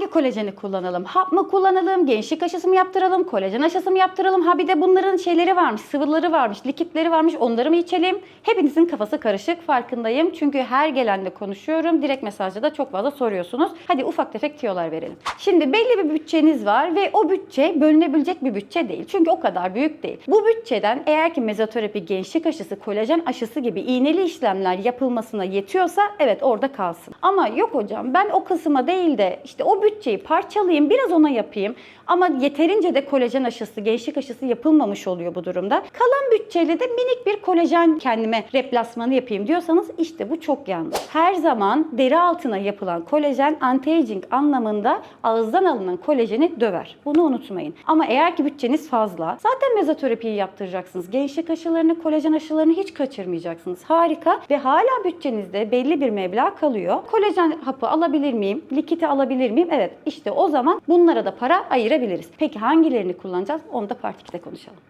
hangi kolajeni kullanalım? Hap mı kullanalım? Gençlik aşısı mı yaptıralım? Kolajen aşısı mı yaptıralım? Ha bir de bunların şeyleri varmış, sıvıları varmış, likitleri varmış. Onları mı içelim? Hepinizin kafası karışık farkındayım. Çünkü her gelenle konuşuyorum. Direkt mesajda da çok fazla soruyorsunuz. Hadi ufak tefek tiyolar verelim. Şimdi belli bir bütçeniz var ve o bütçe bölünebilecek bir bütçe değil. Çünkü o kadar büyük değil. Bu bütçeden eğer ki mezoterapi, gençlik aşısı, kolajen aşısı gibi iğneli işlemler yapılmasına yetiyorsa evet orada kalsın. Ama yok hocam ben o kısma değil de işte o bütçeyi parçalayayım biraz ona yapayım ama yeterince de kolajen aşısı, gençlik aşısı yapılmamış oluyor bu durumda. Kalan bütçeyle de minik bir kolajen kendime replasmanı yapayım diyorsanız işte bu çok yanlış. Her zaman deri altına yapılan kolajen anti-aging anlamında ağızdan alınan kolajeni döver. Bunu unutmayın. Ama eğer ki bütçeniz fazla zaten mezoterapiyi yaptıracaksınız. Gençlik aşılarını, kolajen aşılarını hiç kaçırmayacaksınız. Harika ve hala bütçenizde belli bir meblağ kalıyor. Kolajen hapı alabilir miyim? Likiti alabilir miyim? Evet işte o zaman bunlara da para ayırabiliriz. Peki hangilerini kullanacağız? Onu da part 2'de konuşalım.